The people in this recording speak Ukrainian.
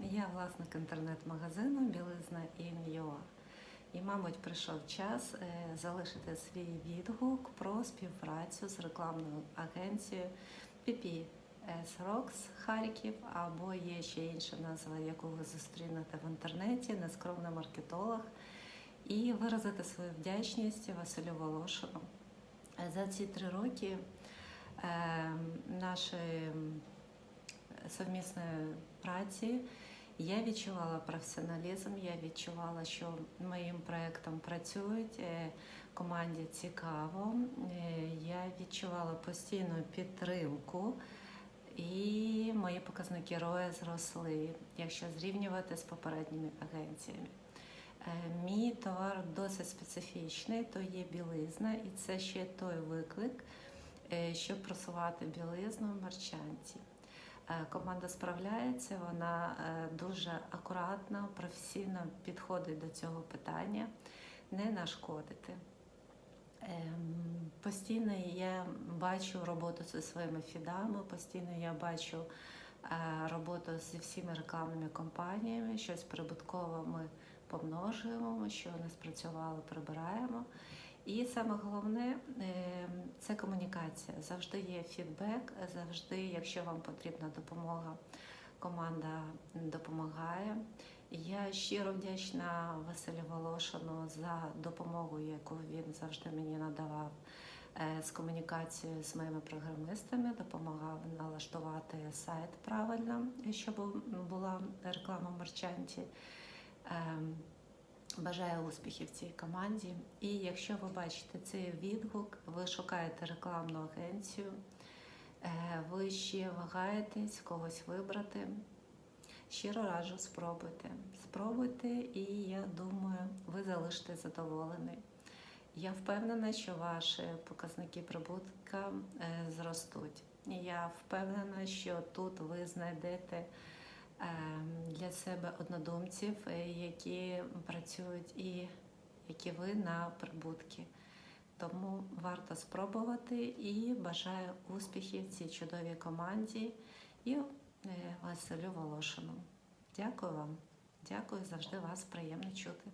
Я власник інтернет-магазину Білизна Ін.ЮА. І, мабуть, прийшов час е, залишити свій відгук про співпрацю з рекламною агенцією PPS Rocks Харків, або є ще інша назва, яку ви зустрінете в інтернеті, нескромний маркетолог, і виразити свою вдячність Василю Волошину. Е, За ці три роки е, нашої совмісної праці я відчувала професіоналізм, я відчувала, що моїм проєктом працюють, е, команді цікаво. Е, Я відчувала постійну підтримку, і мої показники ROE зросли, якщо зрівнювати з попередніми агенціями. Е, Мій товар досить специфічний, то є білизна, і це ще той виклик, щоб просувати білизну в марчанті. Е, Команда справляється, вона е, дуже акуратно, професійно підходить до цього питання, не нашкодити. Ем, Постійно я бачу роботу зі своїми фідами, постійно я бачу е, роботу зі всіми рекламними компаніями, щось прибутково ми помножуємо, що не спрацювало, прибираємо. І саме головне е, це комунікація. Завжди є фідбек, завжди, якщо вам потрібна допомога, команда допомагає. Я щиро вдячна Василю Волошину за допомогу, яку він завжди мені надавав е, з комунікацією з моїми програмистами, допомагав налаштувати сайт правильно, щоб була реклама в марчанті. Бажаю успіхів цій команді. І якщо ви бачите цей відгук, ви шукаєте рекламну агенцію, е, ви ще вагаєтесь когось вибрати. Щиро раджу, спробуйте. Спробуйте, і я думаю, ви залишите задоволені. Я впевнена, що ваші показники прибутка е, зростуть. Я впевнена, що тут ви знайдете для себе однодумців, е, які працюють і які ви на прибутки. Тому варто спробувати і бажаю успіхів цій чудовій команді і е, Василю Волошину. Дякую вам. Дякую, завжди вас приємно чути.